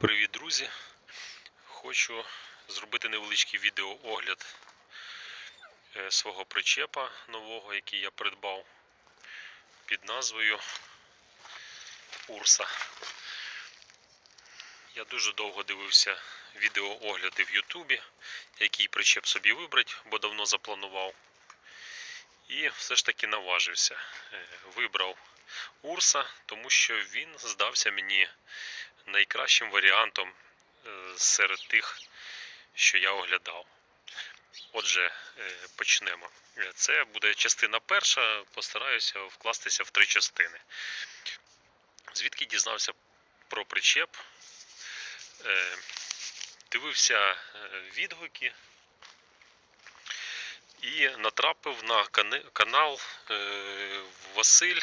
Привіт, друзі! Хочу зробити невеличкий відеоогляд е, свого причепа нового, який я придбав під назвою Урса. Я дуже довго дивився відеоогляди в Ютубі, який причеп собі вибрати, бо давно запланував. І все ж таки наважився. Е, Вибрав Урса, тому що він здався мені найкращим варіантом е, серед тих, що я оглядав. Отже, е, почнемо. Е, Це буде частина перша, постараюся вкластися в три частини. Звідки дізнався про причеп? Дивився відгуки і натрапив на канал Василь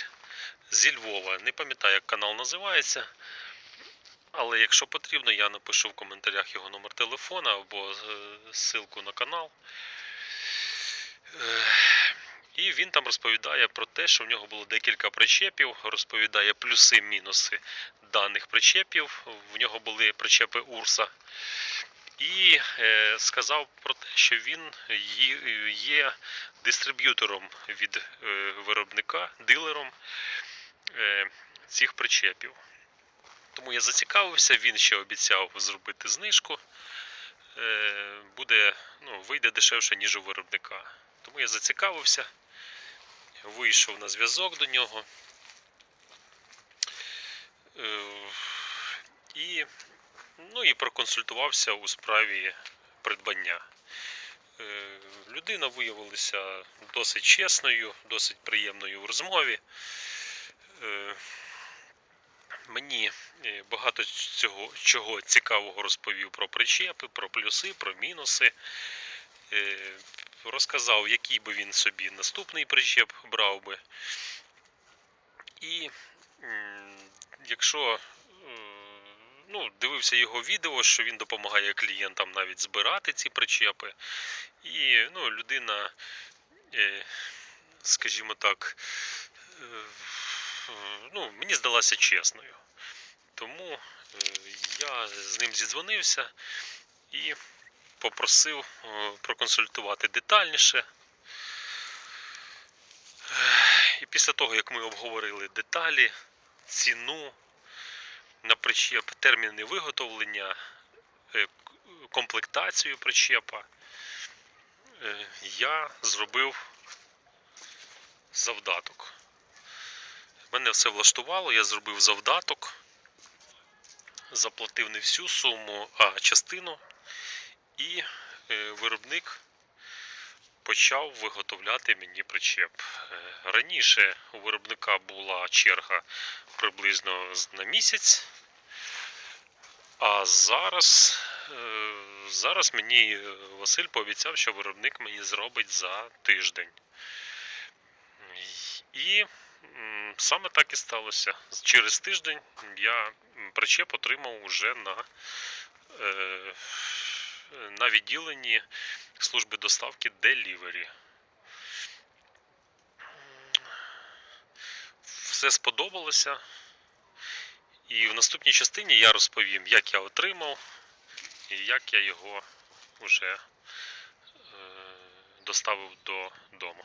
зі Львова. Не пам'ятаю, як канал називається. Але якщо потрібно, я напишу в коментарях його номер телефона або е, ссылку на канал. Е, І він там розповідає про те, що в нього було декілька причепів, розповідає плюси-мінуси даних причепів. В нього були причепи Урса. І е, сказав про те, що він є- дистриб'ютором від виробника, дилером цих причепів. Тому я зацікавився, він ще обіцяв зробити знижку. Е, Буде, ну, вийде дешевше, ніж у виробника. Тому я зацікавився, вийшов на зв'язок до нього. Е, І, ну, і проконсультувався у справі придбання. Е, Людина виявилася досить чесною, досить приємною в розмові. Мені е, багато цього чого цікавого розповів про причепи, про плюси, про мінуси. Е, Розказав, який би він собі наступний причеп брав би. І якщо е, ну, дивився його відео, що він допомагає клієнтам навіть збирати ці причепи. І ну, людина, скажімо так, ну, мені здалася чесною. Тому е, я з ним зідзвонився і попросив е, проконсультувати детальніше. І після того, як ми обговорили деталі, ціну на причеп, терміни виготовлення, е, комплектацію причепа, я зробив завдаток. Все влаштувало, я зробив завдаток, заплатив не всю суму, а частину, і е, виробник почав виготовляти мені причеп. Е, Раніше у виробника була черга приблизно на місяць, а зараз, е, зараз мені Василь пообіцяв, що виробник мені зробить за тиждень. І саме так і сталося. Через тиждень я причеп отримав уже на, е, на відділенні служби доставки Delivery. Все сподобалося. І в наступній частині я розповім, як я отримав і як я його вже е, доставив до дому.